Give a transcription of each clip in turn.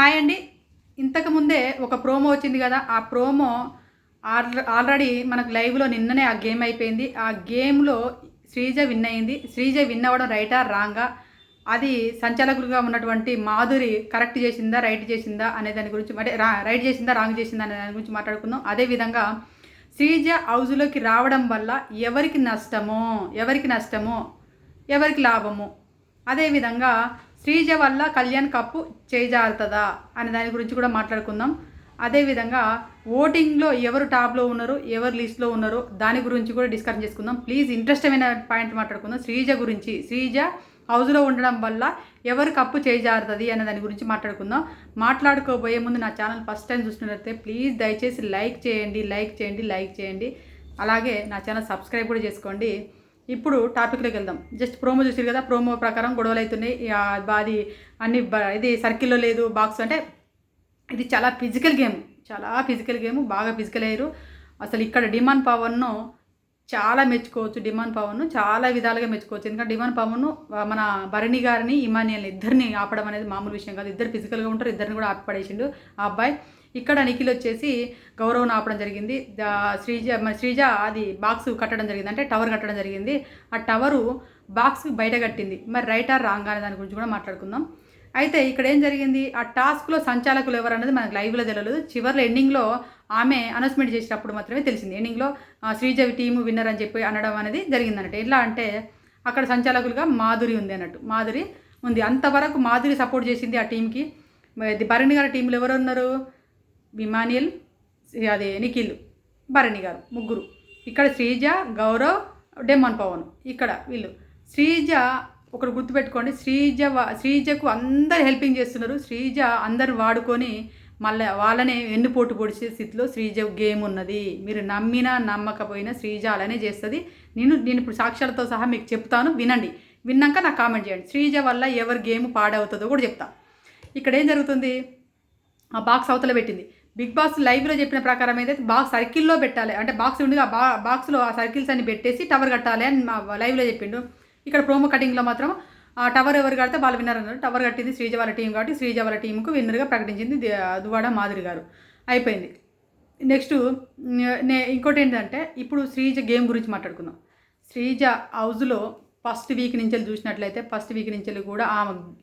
Hi అండి. ఇంతకుముందే ఒక ప్రోమో వచ్చింది కదా ఆ ప్రోమో ఆల్- ఆల్రెడీ మనకు లైవ్లో నిన్ననే ఆ గేమ్ అయిపోయింది. ఆ గేమ్లో శ్రీజ విన్ అయింది. శ్రీజ విన్ అవ్వడం రైటా రాంగా? అది సంచాలకులుగా ఉన్నటువంటి మాధురి కరెక్ట్ చేసిందా రైట్ చేసిందా అనే దాని గురించి అంటే రా రైట్ చేసిందా రాంగ్ చేసిందా అనే దాని గురించి మాట్లాడుకుందాం. అదేవిధంగా శ్రీజ హౌజ్లోకి రావడం వల్ల ఎవరికి నష్టమో ఎవరికి నష్టమో ఎవరికి లాభము అదేవిధంగా శ్రీజ వల్ల కళ్యాణ్ కప్పు చేజారుతుందా అనే దాని గురించి కూడా మాట్లాడుకుందాం. అదేవిధంగా ఓటింగ్లో ఎవరు టాప్లో ఉన్నారు ఎవరు లిస్ట్లో ఉన్నారో దాని గురించి కూడా డిస్కషన్ చేసుకుందాం. ప్లీజ్ ఇంట్రెస్టమైన పాయింట్ మాట్లాడుకుందాం. శ్రీజ గురించి శ్రీజ హౌస్లో ఉండడం వల్ల ఎవరు కప్పు చేజారుతుంది అనే దాని గురించి మాట్లాడుకుందాం. మాట్లాడుకోబోయే ముందు నా ఛానల్ ఫస్ట్ టైం చూస్తున్నట్లయితే ప్లీజ్ దయచేసి లైక్ చేయండి లైక్ చేయండి లైక్ చేయండి. అలాగే నా ఛానల్ సబ్స్క్రైబ్ కూడా చేసుకోండి. ఇప్పుడు టాపిక్లోకి వెళ్దాం. జస్ట్ ప్రోమో చూసారు కదా ప్రోమో ప్రకారం గొడవలు అవుతున్నాయి బాది అది అన్ని బ- ఇది సర్కిల్లో లేదు బాక్స్ అంటే ఇది చాలా ఫిజికల్ గేమ్ చాలా ఫిజికల్ గేమ్ బాగా ఫిజికల్ అయ్యారు. అసలు ఇక్కడ డిమాండ్ పవర్ను చాలా మెచ్చుకోవచ్చు డిమాండ్ పవర్ను చాలా విధాలుగా మెచ్చుకోవచ్చు. ఎందుకంటే డిమాండ్ పవన్ను మన భరణి గారిని ఇమానియల్ ఇద్దరిని ఆపడం అనేది మామూలు విషయం కాదు. ఇద్దరు ఫిజికల్గా ఉంటారు ఇద్దరిని కూడా ఆపి పడేసిండు ఆ అబ్బాయి. ఇక్కడ నిఖిల్ వచ్చేసి గౌరవం ఆపడం జరిగింది. శ్రీజ మన శ్రీజ అది బాక్స్ కట్టడం జరిగింది. అంటే టవర్ కట్టడం జరిగింది. ఆ టవరు బాక్స్ బయట కట్టింది. మరి రైట్ ఆర్ రాంగ్ అనే దాని గురించి కూడా మాట్లాడుకుందాం. అయితే ఇక్కడ ఏం జరిగింది? ఆ టాస్క్లో సంచాలకులు ఎవరు అనేది మనకు లైవ్లో తెలియలేదు చివరిలో ఎండింగ్లో ఆమె అనౌన్స్మెంట్ చేసినప్పుడు మాత్రమే తెలిసింది. ఎండింగ్లో శ్రీజవి టీము విన్నర్ అని చెప్పి అనడం అనేది జరిగింది అన్నట్టు ఎట్లా అంటే అక్కడ సంచాలకులుగా మాధురి ఉంది అన్నట్టు. మాధురి ఉంది. అంతవరకు మాధురి సపోర్ట్ చేసింది ఆ టీంకి భరణి గారి టీంలో ఎవరు ఉన్నారు? విమానియల్ అదే నిఖిల్ భరణి గారు ముగ్గురు. ఇక్కడ శ్రీజ గౌరవ్ డెమ్మన్ పవన్ ఇక్కడ వీళ్ళు. శ్రీజ ఒకటి గుర్తుపెట్టుకోండి శ్రీజ శ్రీజకు అందరు హెల్పింగ్ చేస్తున్నారు. శ్రీజ అందరు వాడుకొని మళ్ళీ వాళ్ళనే ఎన్నుపోటు పొడిచే స్థితిలో శ్రీజ గేమ్ ఉన్నది. మీరు నమ్మినా నమ్మకపోయినా శ్రీజ అలానే చేస్తుంది. నేను నేను ఇప్పుడు సాక్ష్యాలతో సహా మీకు చెప్తాను వినండి. విన్నాక నాకు కామెంట్ చేయండి. శ్రీజ వల్ల ఎవరి గేమ్ పాడవుతుందో కూడా చెప్తా. ఇక్కడ ఏం జరుగుతుంది? ఆ బాక్స్ అవతల పెట్టింది. బిగ్ బాస్ లైవ్లో చెప్పిన ప్రకారం ఏదైతే బాక్స్ సర్కిల్లో పెట్టాలి. అంటే బాక్స్ ఉండగా ఆ బా బాక్స్లో ఆ సర్కిల్స్ అన్ని పెట్టేసి టవర్ కట్టాలి అని మా లైవ్లో చెప్పిండు. ఇక్కడ ప్రోమో కటింగ్లో మాత్రం ఆ టవర్ ఎవరు కడితే వాళ్ళు విన్నర్ అన్నారు. టవర్ కట్టింది శ్రీజ వాళ్ళ టీం కాబట్టి శ్రీజ వాళ్ళ టీంకు విన్నర్గా ప్రకటించింది దువాడ మాధురి గారు. అయిపోయింది. నెక్స్ట్ నే ఇంకోటి ఏంటంటే ఇప్పుడు శ్రీజ గేమ్ గురించి మాట్లాడుకుందాం. శ్రీజ హౌజ్లో ఫస్ట్ వీక్ నుంచి చూసినట్లయితే ఫస్ట్ వీక్ నుంచి వెళ్ళి కూడా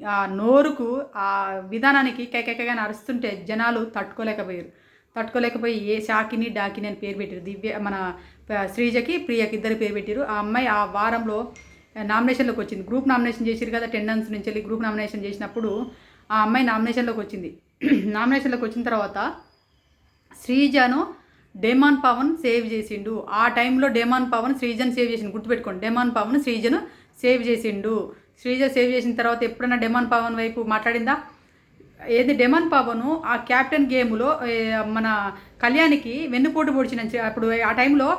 ఆ నోరుకు ఆ విధానానికి కేకగా అరుస్తుంటే జనాలు తట్టుకోలేకపోయారు. తట్టుకోలేకపోయి ఏ షాకిని డాకిని అని పేరు పెట్టారు. దివ్య మన శ్రీజకి ప్రియకి ఇద్దరు పేరు పెట్టారు. ఆ అమ్మాయి ఆ వారంలో నామినేషన్లోకి వచ్చింది. గ్రూప్ నామినేషన్ చేసిరు కదా టెండెన్స్ నుంచి వెళ్ళి గ్రూప్ నామినేషన్ చేసినప్పుడు ఆ అమ్మాయి నామినేషన్లోకి వచ్చింది. నామినేషన్లోకి వచ్చిన తర్వాత శ్రీజను డేమాన్ పవన్ సేవ్ చేసిండు. ఆ టైంలో డేమాన్ పవన్ శ్రీజన్ సేవ్ చేసిండు. గుర్తుపెట్టుకోండి డేమాన్ పవన్ శ్రీజన్ సేవ్ చేసిండు. శ్రీజ సేవ్ చేసిన తర్వాత ఎప్పుడైనా డెమాన్ పవన్ వైపు మాట్లాడిందా? ఏది డెమాన్ పవను ఆ క్యాప్టెన్ గేమ్లో మన కళ్యాణ్కి వెన్నుపోటు పొడిచిన అప్పుడు ఆ టైంలో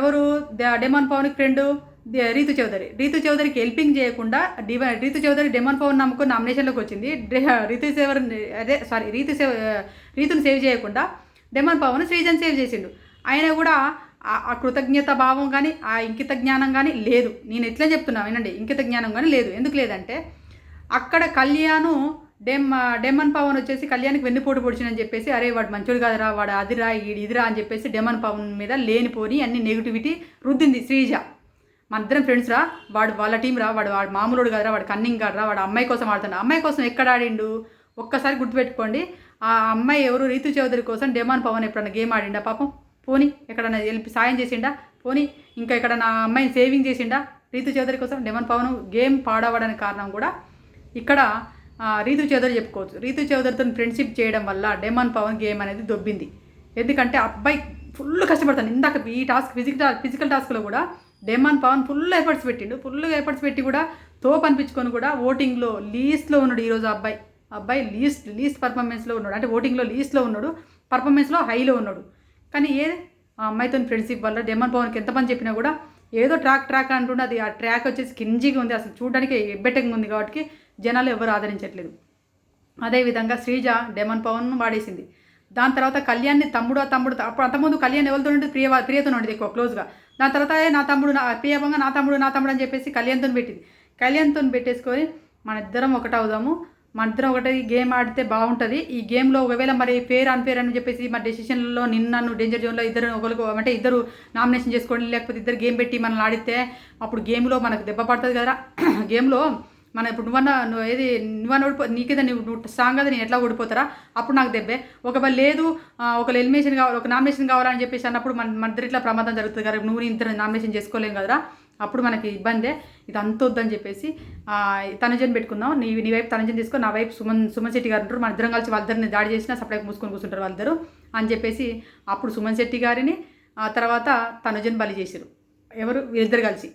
ఎవరు? డెమాన్ పవన్కి ఫ్రెండ్ రీతు చౌదరి. రీతు చౌదరికి హెల్పింగ్ చేయకుండా డివ రీతు చౌదరి డెమాన్ పవన్ నమ్ముకుని నామినేషన్లోకి వచ్చింది. రీతు సేవర్ అదే సారీ రీతు సేవ రీతుని సేవ్ చేయకుండా డెమన్ పవన్ శ్రీజన్ సేవ్ చేసిండు. ఆయన కూడా ఆ- కృతజ్ఞత భావం కానీ ఆ ఇంకిత జ్ఞానం కానీ లేదు. నేను ఎట్లా చెప్తున్నా వినండి. ఇంకిత జ్ఞానం కానీ లేదు. ఎందుకు లేదంటే అక్కడ కళ్యాణు డెమ్ డెమన్ పవన్ వచ్చేసి కళ్యాణ్కి వెన్నుపోటు పొడిచినని చెప్పేసి అరే వాడు మంచోడు కాదురా వాడు అదిరా ఇదిరా అని చెప్పేసి డెమన్ పవన్ మీద లేనిపోని అన్ని నెగిటివిటీ రుద్దింది శ్రీజ. మన ఇద్దరం ఫ్రెండ్స్ రా వాడు వాళ్ళ టీం రా వాడు వాడు మామూలుడు కాదురా వాడు కన్నింగ్ కాదురా వాడు అమ్మాయి కోసం ఆడుతున్నాడు అమ్మాయి కోసం ఎక్కడ ఆడిండు? ఒక్కసారి గుర్తుపెట్టుకోండి. ఆ అమ్మాయి ఎవరు? రీతు చౌదరి కోసం డెమాన్ పవన్ ఎప్పుడన్నా గేమ్ ఆడిండా? పాపం. పోనీ ఎక్కడన్నా వెళ్ళి సాయం చేసిండా? పోనీ ఇంకా ఇక్కడ నా అమ్మాయిని సేవింగ్ చేసిండా? రీతు చౌదరి కోసం డెమాన్ పవన్ గేమ్ పాడవడానికి కారణం కూడా ఇక్కడ రీతు చౌదరి చెప్పుకోవచ్చు. రీతు చౌదరితో ఫ్రెండ్షిప్ చేయడం వల్ల డెమాన్ పవన్ గేమ్ అనేది దొబ్బింది. ఎందుకంటే అబ్బాయి ఫుల్ కష్టపడతాను ఇందాక ఈ టాస్క్ ఫిజికల్ ఫిజికల్ టాస్క్లో కూడా డెమాన్ పవన్ ఫుల్ ఎఫర్ట్స్ పెట్టిండు. ఫుల్ ఎఫర్ట్స్ పెట్టి కూడా తోపు అనిపించుకొని కూడా ఓటింగ్లో లీస్ట్లో ఉన్నాడు ఈరోజు అబ్బాయి. అబ్బాయి లీస్ట్ లీస్ట్ పర్ఫార్మెన్స్లో ఉన్నాడు. అంటే ఓటింగ్లో లీస్ట్లో ఉన్నాడు పర్ఫార్మెన్స్లో హైలో ఉన్నాడు. కానీ ఏ ఆ అమ్మాయితో ఫ్రెండ్షిప్ వల్ల డెమన్ పవన్కి ఎంతమంది చెప్పినా కూడా ఏదో ట్రాక్ ట్రాక్ అంటుండే అది ఆ ట్రాక్ వచ్చేసి కింజిగా ఉంది. అసలు చూడడానికి ఎబ్బెట్టంగా ఉంది కాబట్టి జనాలు ఎవరు ఆదరించట్లేదు. అదేవిధంగా శ్రీజ డెమన్ పవన్ వాడేసింది. దాని తర్వాత కళ్యాణ్ని తమ్ముడు ఆ తమ్ముడు అప్పుడు అంతకుముందు కళ్యాణ్ ఎవరితో ఉంటే ప్రియ ప్రియతో ఉండేది ఎక్కువ క్లోజ్గా దాని తర్వాత "ఏ, నా తమ్ముడు నా ప్రియభంగా నా తమ్ముడు నా తమ్ముడు అని చెప్పేసి కళ్యాణ్తో పెట్టింది. కళ్యాణ్తో పెట్టేసుకొని మన ఇద్దరం ఒకటవుదాము. మన ఇద్దరం ఒకటి గేమ్ ఆడితే బాగుంటుంది. ఈ గేమ్లో ఒకవేళ మరి ఫేర్ అన్ఫేర్ అని చెప్పేసి మా డెసిషన్లో నిన్న నన్ను డేంజర్ జోన్లో ఇద్దరు ఒకరికి అంటే ఇద్దరు నామినేషన్ చేసుకోండి లేకపోతే ఇద్దరు గేమ్ పెట్టి మనల్ని ఆడితే అప్పుడు గేమ్లో మనకు దెబ్బ పడుతుంది కదా గేమ్లో మన ఇప్పుడు నువ్వన్నా నువ్వు ఏది నువ్వన్న ఓడిపో నీకేదా నువ్వు నువ్వు స్ట్రాంగ్ కదా నేను ఎట్లా ఓడిపోతారా? అప్పుడు నాకు దెబ్బే. ఒకవేళ లేదు ఒక ఎలిమినేషన్ కావాలి ఒక నామినేషన్ కావాలని చెప్పేసి అన్నప్పుడు మన మన ఇద్దరు ఇట్లా ప్రమాదం జరుగుతుంది కదా నువ్వు ఇంత ఇద్దరు నామినేషన్ చేసుకోలేం కదరా. అప్పుడు మనకి ఇబ్బందే. ఇది అంత వద్దని చెప్పేసి తనజన్ పెట్టుకుందాం. నీ నీ వైపు తనజన్ తీసుకో నా వైపు సుమన్ సుమన్ శెట్టి గారు ఉంటారు. మన ఇద్దరం కలిసి వాళ్ళిద్దరిని దాడి చేసినా సపరేట్ మూసుకొని కూర్చుంటారు వాళ్ళిద్దరు అని చెప్పేసి అప్పుడు సుమన్ శెట్టి గారిని ఆ తర్వాత తనుజన్ బలి చేశారు. ఎవరు? వీళ్ళిద్దరు కలిసి.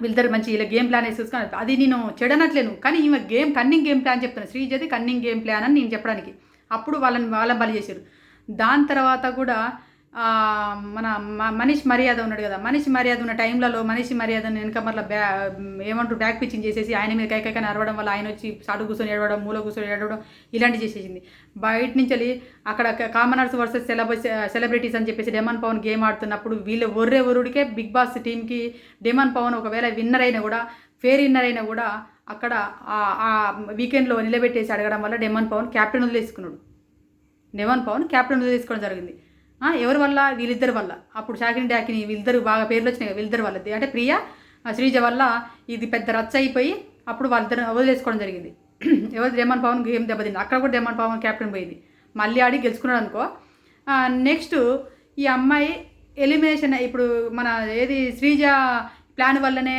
వీళ్ళిద్దరు మంచి ఇలా గేమ్ ప్లాన్ వేసి చూసుకొని అది నేను చెడనట్లేను. కానీ ఈమె గేమ్ కన్నింగ్ గేమ్ ప్లాన్ చెప్తాను శ్రీజది కన్నింగ్ గేమ్ ప్లాన్ అని నేను చెప్పడానికి. అప్పుడు వాళ్ళని వాళ్ళని బలి చేశారు. దాని తర్వాత కూడా మన మనిషి మర్యాద ఉన్నాడు కదా. మనిషి మర్యాద ఉన్న టైంలలో మనిషి మర్యాదను వెనక మళ్ళీ బ్యా ఏమంటారు బ్యాక్ పిచ్చింగ్ చేసేసి ఆయన మీద కైకైకని అరవడం వల్ల ఆయన వచ్చి సాటు కూర్చొని ఏడవడం మూల కూర్చొని ఏడవడం ఇలాంటివి చేసేసింది. బయట నుంచి వెళ్ళి అక్కడ కామనర్స్ వర్సెస్ సెలబ్ర సెలబ్రిటీస్ అని చెప్పేసి డెమన్ పవన్ గేమ్ ఆడుతున్నప్పుడు వీళ్ళు ఒర్రే ఒరుడికే బిగ్ బాస్ టీంకి డెమన్ పవన్ ఒకవేళ విన్నర్ అయినా కూడా ఫేర్ విన్నర్ అయినా కూడా అక్కడ ఆ- వీకెండ్లో నిలబెట్టేసి అడగడం వల్ల డెమన్ పవన్ క్యాప్టెన్ వదిలేసుకున్నాడు. డెమన్ పవన్ క్యాప్టెన్ వదిలేసుకోవడం జరిగింది. ఎవరి వల్ల? వీళ్ళిద్దరి వల్ల. అప్పుడు షాకిని డాకిని వీళ్ళిద్దరు బాగా పేర్లు వచ్చినాయి వీళ్ళిద్దరి వల్ల. అంటే ప్రియ శ్రీజ వల్ల ఇది పెద్ద రచ్చ అయిపోయి అప్పుడు వాళ్ళిద్దరు వదిలేసుకోవడం జరిగింది. ఎవరు? డెమన్ పవన్ గేమ్ దెబ్బతింది? అక్కడ కూడా డెమన్ పవన్ క్యాప్టెన్ పోయింది. మళ్ళీ ఆడి గెలుచుకున్నాడు అనుకో. నెక్స్ట్ ఈ అమ్మాయి ఎలిమినేషన్ ఇప్పుడు మన ఏది శ్రీజ ప్లాన్ వల్లనే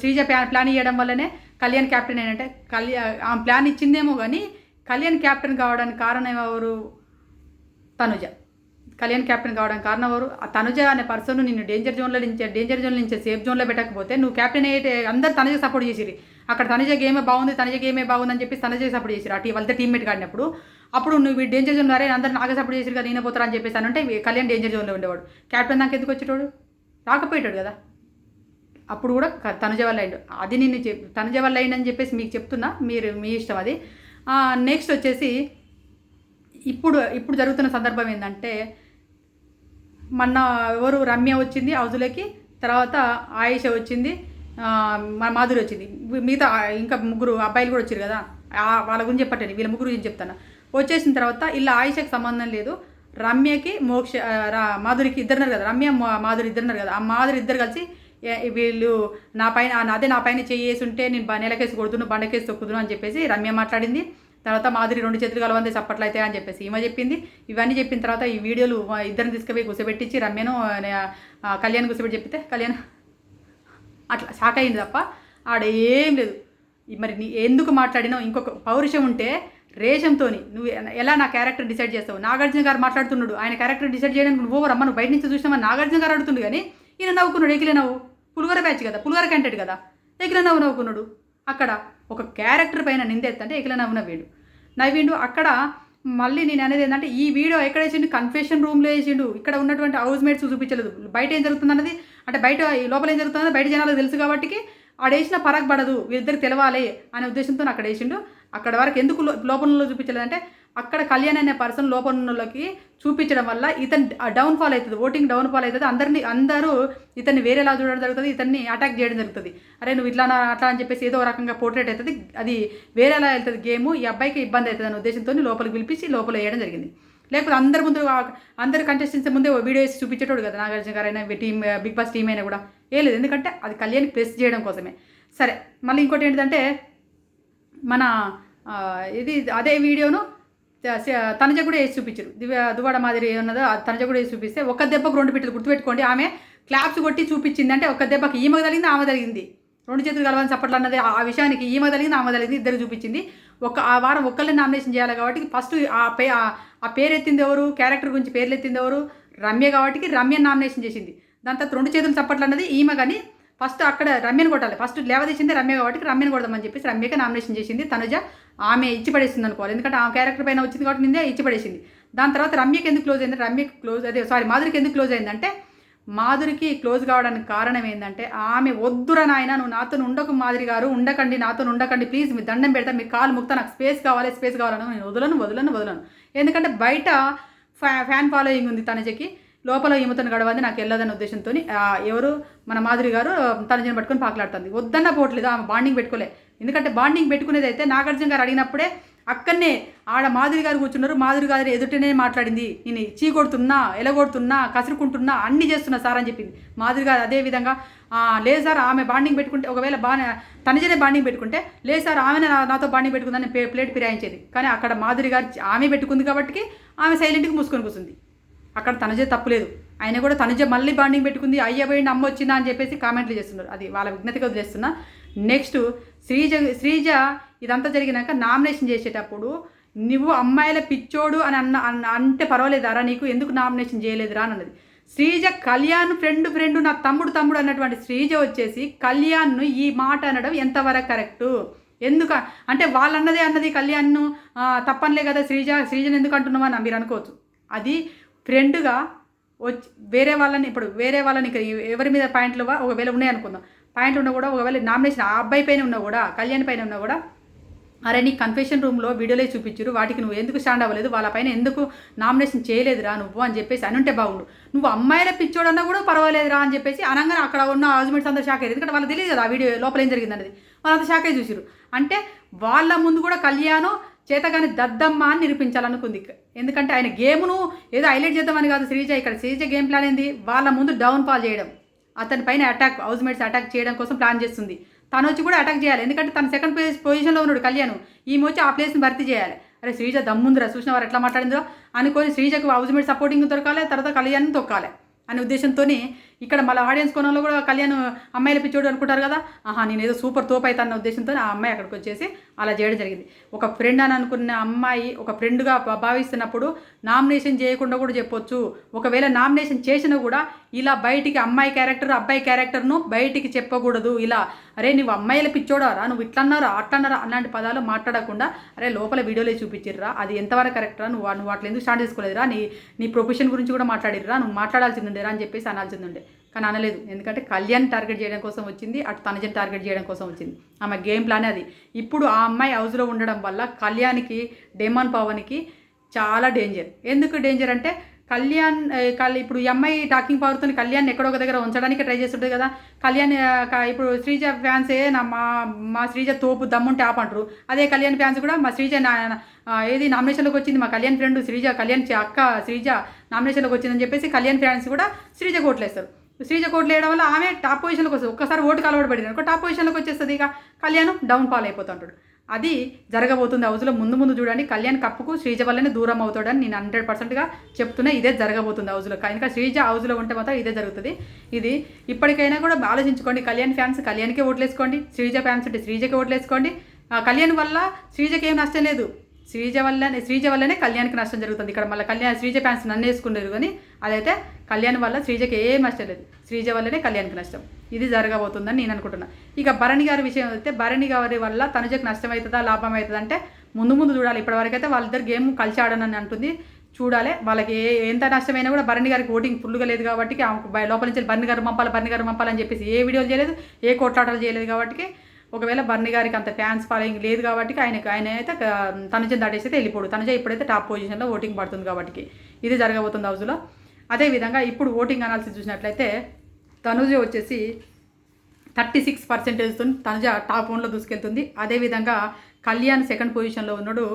శ్రీజ ప్లాన్ ప్లాన్ ఇవ్వడం వల్లనే కళ్యాణ్ క్యాప్టెన్ ఏంటంటే కళ్యాణ్ ఆ ప్లాన్ ఇచ్చిందేమో కానీ కళ్యాణ్ క్యాప్టెన్ కావడానికి కారణం ఎవరు? తనుజ. కళ్యాణ్ క్యాప్టెన్ కావడం కారణం ఎవరు? తనుజ అనే పర్సన్ నిన్ను డేంజర్ జోన్లో నుంచి డేంజర్ జోన్ నుంచి సేఫ్ జోన్లో పెట్టకపోతే నువ్వు క్యాప్టెన్ అయ్యే అందరు తనుజ సపోర్ట్ చేసిరి అక్కడ తనుజ గేమే బాగుంది తనుజ గేమే బాగుంది అని చెప్పి తనుజ సపోర్ట్ చేసిరు అటు వాళ్ళతో టీమ్మేట్ కాడినప్పుడు. అప్పుడు నువ్వు డేంజర్ జోన్ అరే అందరు నాకే సపోర్ట్ చేసిరు కదా నేనే పోతారా అని చెప్పేసి అని అంటే కళ్యాణ్ డేంజర్ జోన్లో ఉండేవాడు. క్యాప్టెన్ నాకు ఎందుకు వచ్చేటోడు? రాకపోయేటాడు కదా. అప్పుడు కూడా తనుజ వల్ల అయిండు. అది నేను చెప్ తనుజ వల్ల అయిందని చెప్పేసి మీకు చెప్తున్నా మీరు మీ ఇష్టం అది. నెక్స్ట్ వచ్చేసి ఇప్పుడు ఇప్పుడు జరుగుతున్న సందర్భం ఏంటంటే మొన్న ఎవరు రమ్య వచ్చింది హౌజులకి తర్వాత ఆయేష వచ్చింది మా మాధురి వచ్చింది. మిగతా ఇంకా ముగ్గురు అబ్బాయిలు కూడా వచ్చారు కదా వాళ్ళ గురించి చెప్పట్టండి వీళ్ళ ముగ్గురు గురించి చెప్తాను. వచ్చేసిన తర్వాత ఇలా ఆయుషకి సంబంధం లేదు రమ్యకి మోక్ష మాధురికి ఇద్దరు మాధురికి ఇద్దరున్నారు కదా రమ్య మాధురి మాధురి ఇద్దరున్నారు కదా ఆ మాధురి ఇద్దరు కలిసి వీళ్ళు నా పైన అదే నా పైన చేసి ఉంటే నేను నెలకేసి కొడుతును బండకేసి తొక్కుదును అని చెప్పేసి రమ్య మాట్లాడింది. తర్వాత మాధురి రెండు చేతులు కలవంది చప్పట్లయితే అని చెప్పేసి ఈమె చెప్పింది. ఇవన్నీ చెప్పిన తర్వాత ఈ వీడియోలు ఇద్దరిని తీసుకుపోయి కూర్చోబెట్టించి రమ్యను కళ్యాణ్ కూర్చోబెట్టి చెప్పితే కళ్యాణ్ అట్లా షాక్ అయింది తప్ప ఆడ ఏం లేదు. మరి నీ ఎందుకు మాట్లాడినావు? ఇంకొక పౌరుషం ఉంటే రేషంతోని నువ్వు ఎలా నా క్యారెక్టర్ డిసైడ్ చేస్తావు? నాగార్జున గారు మాట్లాడుతున్నాడు. ఆయన క్యారెక్టర్ డిసైడ్ చేయడానికి నువ్వు రమ్మ నువ్వు బయట నుంచి చూసినామని నాగార్జున గారు అడుగుతుండు కానీ ఈయన నవ్వుకున్నాడు. ఎగిలే నవ్వు. పులివర బ్యాచ్ కదా. పులివర కంటెంట్ కదా. ఎగిలే నవ్వు నవ్వుకున్నాడు. అక్కడ ఒక క్యారెక్టర్ పైన నిందెత్తంటే ఎగిల నవ్వున వీడు. నవ్విండు అక్కడ మళ్ళీ నేను అనేది ఏంటంటే ఈ వీడియో ఎక్కడ వేసిండు? కన్ఫెషన్ రూమ్లో వేసిండు. ఇక్కడ ఉన్నటువంటి హౌస్ మేట్స్ చూపించలేదు. బయట ఏం జరుగుతుంది అన్నది? అంటే బయట లోపల ఏం జరుగుతుందో బయట జనాలకు తెలుసు కాబట్టి ఆడేసిన పరగ పడదు. వీళ్ళిద్దరికి తెలవాలి అనే ఉద్దేశంతో అక్కడ వేసిండు. అక్కడ వరకు ఎందుకు లో- చూపించలేదంటే అక్కడ కళ్యాణ్ అనే పర్సన్ లోపలకి చూపించడం వల్ల ఇతని డౌన్ఫాల్ అవుతుంది ఓటింగ్ డౌన్ఫాల్ అవుతుంది. అందరినీ అందరూ ఇతన్ని వేరేలా చూడడం జరుగుతుంది ఇతన్ని అటాక్ చేయడం జరుగుతుంది. అరే నువ్వు ఇట్లా అట్లా అని చెప్పేసి ఏదో రకంగా పోర్ట్రేట్ అవుతుంది. అది వేరేలా వెళ్తుంది గేమ్ ఈ అబ్బాయికి ఇబ్బంది అవుతుంది అనే ఉద్దేశంతో లోపలికి పిలిపించి లోపల వేయడం జరిగింది. లేకపోతే అందరి ముందు అందరు కంటెస్టెంట్స్ ముందే వీడియో వేసి చూపించేటోడు కదా నాగార్జున గారు అయినా టీమ్ బిగ్ బాస్ టీం అయినా కూడా. ఏ లేదు ఎందుకంటే అది కళ్యాణ్ ప్రెస్ చేయడం కోసమే. సరే మళ్ళీ ఇంకోటి ఏంటంటే మన ఇది అదే వీడియోను తనజ కూడా వేసి చూపించారు. దివ్య దువాడ మాదిరి ఉన్నదో తనజ కూడా వేసి చూపిస్తే ఒక దెబ్బకు రెండు పెట్టలు గుర్తుపెట్టుకోండి. ఆమె క్లాప్స్ కొట్టి చూపించింది అంటే ఒక దెబ్బకి ఈమె తగిలింది ఆమె తగిలింది. రెండు చేతులు కలవని చప్పట్లు అన్నది ఆ విషయానికి ఈమె తగిలింది ఆమె తగిలింది ఇద్దరు చూపించింది. ఒక ఆ వారం ఒక్కళ్ళని నామినేషన్ చేయాలి కాబట్టి ఫస్ట్ ఆ పే ఆ- ఆ పేరు ఎత్తింది ఎవరు? క్యారెక్టర్ గురించి పేర్లు ఎత్తింది ఎవరు? రమ్య కాబట్టి రమ్య నామినేషన్ చేసింది. దాని తర్వాత రెండు చేతులు చప్పట్లు అన్నది ఈమె కానీ ఫస్ట్ అక్కడ రమ్యను కొట్టాలి. ఫస్ట్ లేవదీసింది రమ్య కాబట్టి రమ్యను కొడదామని చెప్పేసి రమ్యకి నామినేషన్ చేసింది. తనుజ ఆమె ఇచ్చి పడేసింది అనుకోవాలి. ఎందుకంటే ఆ క్యారెక్టర్ పైన వచ్చింది కాబట్టి నిందే ఇచ్చి పడేసింది దాని తర్వాత రమ్యకి ఎందుకు క్లోజ్ అయింది? రమ్యకి క్లోజ్ అదే సారీ మాధురికి ఎందుకు క్లోజ్ అయిందంటే మాధురికి క్లోజ్ కావడానికి కారణం ఏంటంటే ఆమె వద్దురా నాయన నువ్వు నాతో ఉండకు మాదిరి గారు ఉండకండి నాతో ఉండకండి ప్లీజ్ మీ దండం పెడతా మీ కాలు ముక్తా నాకు స్పేస్ కావాలి స్పేస్ కావాలని నేను వదలను వదలను వదలను. ఎందుకంటే బయట ఫ్యా ఫ్యాన్ ఫాలోయింగ్ ఉంది తనజకి. లోపల ఈమెతను గడవని నాకు వెళ్ళదన్న ఉద్దేశంతో ఎవరు మన మాధురి గారు తనజని పట్టుకొని పాకలాడుతుంది. వద్దన్న పోవట్లేదు ఆమె బాండింగ్ పెట్టుకోలే. ఎందుకంటే బాండింగ్ పెట్టుకునేది అయితే నాగార్జున గారు అడిగినప్పుడే అక్కడనే ఆడ మాధురి గారు కూర్చున్నారు. మాధురి గారు ఎదుటనే మాట్లాడింది. నేను చీ కొడుతున్నా ఎలగొడుతున్నా కసురుకుంటున్నా అన్ని చేస్తున్నా సార్ అని చెప్పింది. మాధురి గారు అదే విధంగా లేదు సార్ ఆమె బాండింగ్ పెట్టుకుంటే ఒకవేళ బాగా తనజనే బాండింగ్ పెట్టుకుంటే లేదు సార్ ఆమె నాతో బాండింగ్ పెట్టుకుందని ప్లేట్ ఫిరాయించేది కానీ అక్కడ మాధురి గారు ఆమె పెట్టుకుంది కాబట్టి ఆమె సైలెంట్గా మూసుకొని కూర్చుంది. అక్కడ తనజే తప్పులేదు ఆయన కూడా తనజే మళ్ళీ బాండింగ్ పెట్టుకుంది అయ్య పోయింది అమ్మ వచ్చిందా అని చెప్పేసి కామెంట్లు చేస్తున్నారు. అది వాళ్ళ విజ్ఞతగా వదిలేస్తున్నా. నెక్స్ట్ శ్రీజ శ్రీజ ఇదంతా జరిగినాక నామినేషన్ చేసేటప్పుడు నువ్వు అమ్మాయిల పిచ్చోడు అని అన్న అంటే పర్వాలేదారా నీకు? ఎందుకు నామినేషన్ చేయలేదురా అని అన్నది. శ్రీజ కళ్యాణ్ ఫ్రెండ్ ఫ్రెండ్ నా తమ్ముడు తమ్ముడు అన్నటువంటి శ్రీజ వచ్చేసి కళ్యాణ్ను ఈ మాట అనడం ఎంతవరకు కరెక్టు ఎందుక అంటే వాళ్ళన్నదే అన్నది కళ్యాణ్ను తప్పనిలే కదా శ్రీజ శ్రీజను ఎందుకు అంటున్నామని అని మీరు అనుకోవచ్చు. అది ఫ్రెండ్గా వచ్చి వేరే వాళ్ళని ఇప్పుడు వేరే వాళ్ళని ఇక్కడ ఎవరి మీద పాయింట్లు ఒకవేళ ఉన్నాయనుకుందాం. పాయింట్ పాయింట్లు ఉన్నా కూడా ఒకవేళ నామినేషన్ ఆ అబ్బాయి పైన ఉన్నా కూడా కళ్యాణ్ పైన ఉన్నా కూడా అరే నీ కన్ఫెషన్ రూమ్లో వీడియోలే చూపించారు వాటికి నువ్వు ఎందుకు స్టాండ్ అవ్వలేదు వాళ్ళపైన ఎందుకు నామినేషన్ చేయలేదురా నువ్వు అని చెప్పేసి అని ఉంటే బాగుండు. నువ్వు అమ్మాయిల పిచ్చోడన్నా కూడా పర్వాలేదురా అని చెప్పేసి అనగానే అక్కడ ఉన్న హౌస్మేట్స్ అందరూ షాక్ అయ్యారు. ఎందుకంటే వాళ్ళకి తెలియదు కదా ఆ వీడియో లోపల ఏం జరిగిందనేది. వాళ్ళంతా షాక్ అయ్యి చూసారు అంటే వాళ్ళ ముందు కూడా కళ్యాణం చేతగాని దద్దమ్మ అని నిరూపించాలనుకుంది. ఎందుకంటే ఆయన గేమ్ను ఏదో హైలైట్ చేద్దామని కాదు శ్రీజ ఇక్కడ శ్రీజ గేమ్ ప్లాన్ ఏంది? వాళ్ళ ముందు డౌన్ ఫాల్ చేయడం. అతని పైన అటాక్ హౌస్ మేట్స్ అటాక్ చేయడం కోసం ప్లాన్ చేస్తుంది. తను వచ్చి కూడా అటాక్ చేయాలి. ఎందుకంటే తన సెకండ్ ప్లేస్ పొజిషన్లో ఉన్నాడు కళ్యాణ్. ఈమె వచ్చి ఆ ప్లేస్ని భర్తీ చేయాలి. అరే శ్రీజ దమ్ముందిరా చూసిన వారు ఎట్లా మాట్లాడిందో? అనుకొని శ్రీజకు హౌస్ మేట్ సపోర్టింగ్ దొరకాలి తర్వాత కళ్యాణ్ తొక్కాలి అనే ఉద్దేశంతోనే ఇక్కడ మళ్ళీ ఆడియన్స్ కొనంలో కూడా కళ్యాణ్ అమ్మాయిల పిచ్చోడు అనుకుంటారు కదా? ఆహా నేను ఏదో సూపర్ తోపు అవుతా అన్న ఉద్దేశంతో ఆ అమ్మాయి అక్కడికి వచ్చేసి అలా చేయడం జరిగింది. ఒక ఫ్రెండ్ అని అనుకున్న అమ్మాయి ఒక ఫ్రెండ్గా భావిస్తున్నప్పుడు నామినేషన్ చేయకుండా కూడా చెప్పొచ్చు. ఒకవేళ నామినేషన్ చేసినా కూడా ఇలా బయటికి అమ్మాయి క్యారెక్టర్ అబ్బాయి క్యారెక్టర్ను బయటికి చెప్పకూడదు. ఇలా అరే నువ్వు అమ్మాయిల పిచ్చోడారా? నువ్వు ఇట్లన్నారా అట్లన్నారా? అలాంటి పదాలు మాట్లాడకుండా అరే లోపల వీడియోలే చూపించిర్రా. అది ఎంతవరకు కరెక్ట్రా నువ్వు నువ్వు అట్లా ఎందుకు స్టార్ట్ చేసుకోలేదురా? నీ నీ ప్రొఫెషన్ గురించి కూడా మాట్లాడిర్రా? నువ్వు మాట్లాడాల్సింది ఉండేరా అని చెప్పేసి అనాల్సింది ఉండే. కానీ అనలేదు. ఎందుకంటే కళ్యాణ్ టార్గెట్ చేయడం కోసం వచ్చింది అటు తనజని టార్గెట్ చేయడం కోసం వచ్చింది. ఆమె గేమ్ ప్లాన్ అది. ఇప్పుడు ఆ అమ్మాయి హౌస్లో ఉండడం వల్ల కళ్యాణ్కి డెమాన్ పవన్కి చాలా డేంజర్ ఎందుకు డేంజర్ అంటే కళ్యాణ్ ఇప్పుడు ఈ అమ్మాయి టాకింగ్ పవర్తో కళ్యాణ్ ఎక్కడో ఒక దగ్గర ఉంచడానికి ట్రై చేస్తుంటుంది కదా. కళ్యాణ్ ఇప్పుడు శ్రీజ ఫ్యాన్సే నా మా మా శ్రీజ తోపు దమ్ముంటే ఆపంటారు. అదే కళ్యాణ్ ఫ్యాన్స్ కూడా మా శ్రీజ నా ఏది నామినేషన్లోకి వచ్చింది మా కళ్యాణ్ ఫ్రెండ్ శ్రీజ కళ్యాణ్ అక్క శ్రీజ నామినేషన్లోకి వచ్చిందని చెప్పేసి కళ్యాణ్ ఫ్యాన్స్ కూడా శ్రీజ కోట్లేస్తారు. శ్రీజ కోట్లు వేయడం వల్ల ఆమె టాప్ పొజిషన్లోకి వస్తుంది. ఒక్కసారి ఓటు కలవడ పడింది అనుకో టాప్ పొజిషన్లోకి వచ్చేస్తుంది ఇక. కళ్యాణం డౌన్ ఫాల్ అయిపోతుంటాడు అది జరగబోతుంది హౌస్లో ముందు ముందు చూడండి కళ్యాణ్ కప్పుకు శ్రీజ వల్లనే దూరం అవుతాడని నేను హండ్రెడ్ పర్సెంట్గా చెప్తున్నా ఇదే జరగబోతుంది హౌస్లో కనుక శ్రీజ హౌస్లో ఉంటే మాత్రం ఇదే జరుగుతుంది. ఇది ఇప్పటికైనా కూడా ఆలోచించుకోండి కళ్యాణ్ ఫ్యాన్స్ కళ్యాణ్కే ఓట్లేసుకోండి శ్రీజ ఫ్యాన్స్ ఉంటే శ్రీజకే ఓట్లేసుకోండి. కళ్యాణ్ వల్ల శ్రీజకి ఏం నష్టం లేదు. శ్రీజ వల్లనే శ్రీజ వల్లనే కళ్యాణ్కి నష్టం జరుగుతుంది. ఇక్కడ మళ్ళీ కళ్యాణ్ శ్రీజ ఫ్యాన్స్ నన్ను వేసుకున్నారు కానీ అదైతే కళ్యాణ్ వల్ల శ్రీజకి ఏం నష్టం లేదు. శ్రీజ వల్లనే కళ్యాణ్కి నష్టం. ఇది జరగబోతుందని నేను అనుకుంటున్నా. ఇక భరణి గారి విషయం అయితే భరణి గారి వల్ల తనుజకు నష్టం అవుతుందా లాభం అవుతుందా అంటే ముందు ముందు చూడాలి. ఇప్పటివరకు అయితే వాళ్ళిద్దరు గేమ్ కలిసి ఆడనని అంటుంది. చూడాలి. వాళ్ళకి ఏ ఎంత నష్టమైనా కూడా భరణి గారికి ఓటింగ్ ఫుల్గా లేదు కాబట్టి లోపల నుంచి భరణి గారు పంపాలి భరణి గారు పంపాలని చెప్పేసి ఏ వీడియోలు చేయలేదు ఏ కోట్లాటలు చేయలేదు కాబట్టి ఒకవేళ బర్నీ గారికి అంత ఫ్యాన్స్ ఫాలోయింగ్ లేదు కాబట్టి ఆయనకు ఆయన అయితే తనుజ దాటేసి అయితే వెళ్ళిపోడు. తనుజ ఇప్పుడైతే టాప్ పొజిషన్లో ఓటింగ్ పడుతుంది కాబట్టి ఇది జరగబోతుంది హౌస్లో అదేవిధంగా ఇప్పుడు ఓటింగ్ అనాలిసిస్ చూసినట్లయితే తనుజ వచ్చేసి థర్టీ సిక్స్ పర్సెంటేజ్తో తనుజ టాప్ వన్లో దూసుకెళ్తుంది. అదేవిధంగా కళ్యాణ్ సెకండ్ పొజిషన్లో ఉన్నాడు.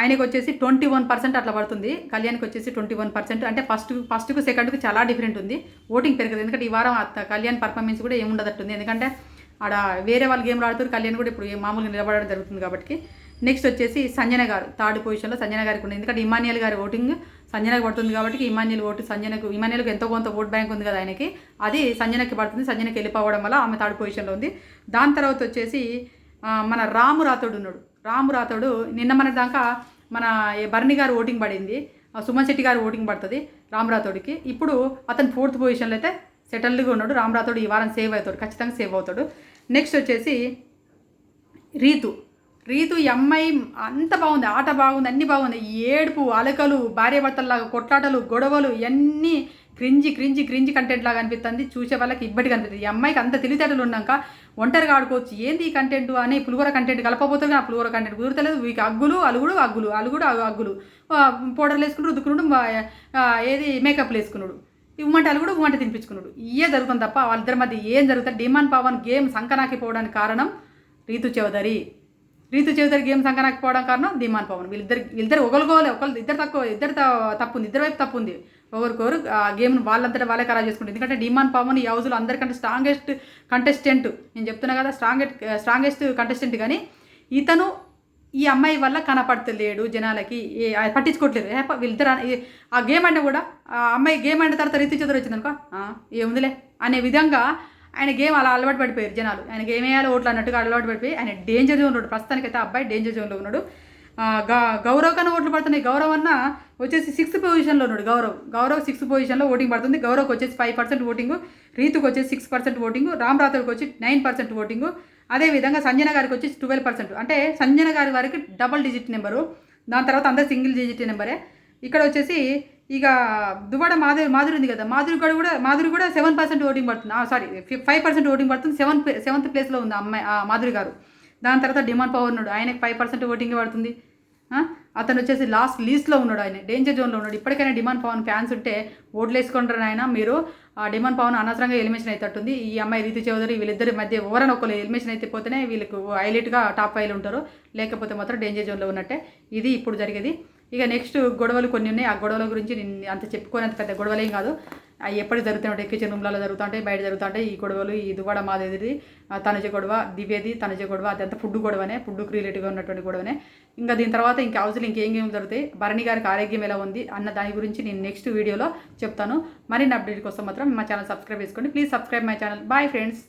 ఆయనకు వచ్చేసి ట్వంటీ వన్ పర్సెంట్ అట్లా పడుతుంది. కళ్యాణ్కి వచ్చేసి ట్వంటీ వన్ పర్సెంట్ అంటే ఫస్ట్ ఫస్ట్కు సెకండ్కి చాలా డిఫరెంట్ ఉంది. ఓటింగ్ పెరగదు. ఎందుకంటే ఈ వారం కళ్యాణ్ పర్ఫార్మెన్స్ కూడా ఏముండదట్టుంది. ఎందుకంటే ఆడ వేరే వాళ్ళు గేమ్లు ఆడుతారు కళ్యాణ్ కూడా ఇప్పుడు మామూలుగా నిలబడడం జరుగుతుంది కాబట్టి. నెక్స్ట్ వచ్చేసి సంజన గారు థర్డ్ పొజిషన్లో సంజన గారికి ఉంది. ఎందుకంటే ఇమానియల్ గారి ఓటింగ్ సంజనకు పడుతుంది కాబట్టి ఇమానియల్ ఓటు సంజనకు ఇమానియల్కి ఎంతో కొంత ఓట్ బ్యాంక్ ఉంది కదా ఆయనకి. అది సంజనకి పడుతుంది సంజనకి వెళ్ళిపోవడం వల్ల ఆమె థర్డ్ పొజిషన్లో ఉంది. దాని తర్వాత వచ్చేసి మన రాము రాథోడు ఉన్నాడు. రాము రాథోడు నిన్న మన దాకా మన ఏ భరణి గారు ఓటింగ్ పడింది సుమన్ శెట్టి గారు ఓటింగ్ పడుతుంది రామరాథోడికి ఇప్పుడు అతను ఫోర్త్ పొజిషన్లో అయితే సెటిల్డ్గా ఉన్నాడు. రామరాథోడు ఈ వారం సేవ్ అవుతాడు ఖచ్చితంగా సేవ్ అవుతాడు. నెక్స్ట్ వచ్చేసి రీతు. రీతు ఈ అమ్మాయి అంత బాగుంది ఆట బాగుంది అన్ని బాగుంది. ఏడుపు అలకలు భార్యాభర్తల్లాగా కొట్లాటలు గొడవలు ఇవన్నీ క్రింజి క్రింజి క్రింజి కంటెంట్ లాగా అనిపిస్తుంది. చూసే వాళ్ళకి ఇబ్బటి కనిపిస్తుంది ఈ అమ్మాయికి అంత తెలివితేటలు ఉన్నాక ఒంటరిగా ఆడుకోవచ్చు. ఏంది ఈ కంటెంట్ అని పులిహోర కంటెంట్ కలపబోతుంది ఆ పులిహోర కంటెంట్ కుదరతలేదు. వీకి అగ్గులు అలుగుడు అగ్గులు అలుగుడు అగ్గులు. పౌడర్లు వేసుకున్నాడు రుద్దుకున్నాడు ఏది మేకప్లు వేసుకున్నాడు. ఇవ్వమంటే కూడా ఇవ్వమంటే తినిపించుకున్నాడు. ఇవే జరుగుతుంది తప్ప వాళ్ళిద్దరి మధ్య ఏం జరుగుతుంది? డిమాండ్ పవన్ గేమ్ సంకనాకి పోవడానికి కారణం రీతు చౌదరి. రీతు చౌదరి గేమ్ సంకనకపోవడం కారణం డిమాండ్ పవన్. వీళ్ళిద్దరు వీళ్ళిద్దరు ఒకరికోలే ఒకళ్ళు ఇద్దరు తక్కువ ఇద్దరు తప్పు ఉంది. ఇద్దరు వైపు తప్పు ఉంది. ఒకరికొరు ఆ గేమ్ను వాళ్ళంతటా వాళ్ళే ఖరాబ్ చేసుకుంటారు. ఎందుకంటే డిమాండ్ పవన్ ఈ హౌస్లో అందరికంటే స్ట్రాంగెస్ట్ కంటెస్టెంట్ నేను చెప్తున్నా కదా స్ట్రాంగెస్ట్ స్ట్రాంగెస్ట్ కంటెస్టెంట్ కానీ ఇతను ఈ అమ్మాయి వల్ల కనపడతలేడు జనాలకి. ఏ- పట్టించుకోవట్లేదు. వీళ్ళిద్దరు ఆ- గేమ్ అంటే కూడా ఆ అమ్మాయి గేమ్ అంటే తర్వాత రీతి చదువు వచ్చింది అనుకో ఏముందిలే అనే విధంగా ఆయన గేమ్ అలా అలవాటు పడిపోయారు జనాలు. ఆయన గేమ్ వేయాలి ఓట్లు అన్నట్టుగా అలవాటు పడిపోయి ఆయన డేంజర్ జోన్లో ఉన్నాడు. ప్రస్తుతానికైతే అబ్బాయి డేంజర్ జోన్లో ఉన్నాడు. గౌరవ్ కన్నా ఓట్లు పడుతున్నాయి. గౌరవ్ అన్న వచ్చేసి సిక్స్త్ పొజిషన్లో ఉన్నాడు. గౌరవ్. గౌరవ్ సిక్స్త్ పొజిషన్లో ఓటింగ్ పడుతుంది. గౌరవ్కి వచ్చేసి ఫైవ్ పర్సెంట్ ఓటింగ్ రీతుకు వచ్చేసి సిక్స్ పర్సెంట్ ఓటింగ్ రామ్ రాథోడ్కి వచ్చి నైన్ పర్సెంట్ ఓటింగ్ అదేవిధంగా సంజన గారికి వచ్చి ట్వెల్వ్ పర్సెంట్ అంటే సంజన గారి వారికి డబల్ డిజిట్ నెంబరు దాని తర్వాత అందరు సింగిల్ డిజిట్ నెంబరే ఇక్కడ వచ్చేసి ఇక దువ్వాడ మాధురి మాధురి ఉంది కదా. మాధురి కూడా కూడా మాధురి కూడా సెవెన్ పర్సెంట్ ఓటింగ్ పడుతుంది. సారీ ఫైవ్ పర్సెంట్ ఓటింగ్ పడుతుంది. సెవెన్ సెవెంత్ ప్లేస్లో ఉంది అమ్మాయి ఆ మాధురి గారు. దాని తర్వాత డిమాండ్ పవర్ ఉన్నాడు. ఆయనకి ఫైవ్ పర్సెంట్ ఓటింగ్ పడుతుంది. అతను వచ్చేసి లాస్ట్ లీస్ట్లో ఉన్నాడు ఆయన. డేంజర్ జోన్లో ఉన్నాడు. ఇప్పటికైనా డిమాండ్ పవన్ ఫ్యాన్స్ ఉంటే ఓట్లు వేసుకుంటారు ఆయన. మీరు ఆ డిమాండ్ పవన్ అనవసరంగా ఎలిమినేషన్ అవుతుంది ఈ అమ్మాయి రీతి చౌదరి వీళ్ళిద్దరి మధ్య ఎవరైనా ఒకరు ఎలిమినేషన్ అయితే పోతేనే వీళ్ళకు హైలైట్గా టాప్ ఫైవ్లో ఉంటారు. లేకపోతే మాత్రం డేంజర్ జోన్లో ఉన్నట్టే. ఇది ఇప్పుడు జరిగేది. ఇక నెక్స్ట్ గొడవలు కొన్ని ఉన్నాయి. ఆ గొడవల గురించి నేను అంత చెప్పుకోనంత పెద్ద గొడవలేం కాదు. అవి ఎప్పటికి జరుగుతుంటాయి కిచెన్ రూమ్లలో జరుగుతుంటాయి బయట జరుగుతుంటాయి ఈ గొడవలు ఈ దువ్వాడ మాదేది తనుజ గొడవ దివ్యది తనుజ గొడవ అదంతా ఫుడ్ గొడవనే ఫుడ్ రిలేటివ్గా ఉన్నటువంటి గొడవనే. ఇంకా దీని తర్వాత ఇంకా హౌస్లో ఇంకేం జరుగుతాయి? భరణి గారికి ఆరోగ్యం ఎలా ఉంది అన్న దాని గురించి నేను నెక్స్ట్ వీడియోలో చెప్తాను. మరిన్ని అప్డేట్ కోసం మాత్రం మా ఛానల్ సబ్స్క్రైబ్ చేసుకోండి. Please subscribe my channel. Bye friends.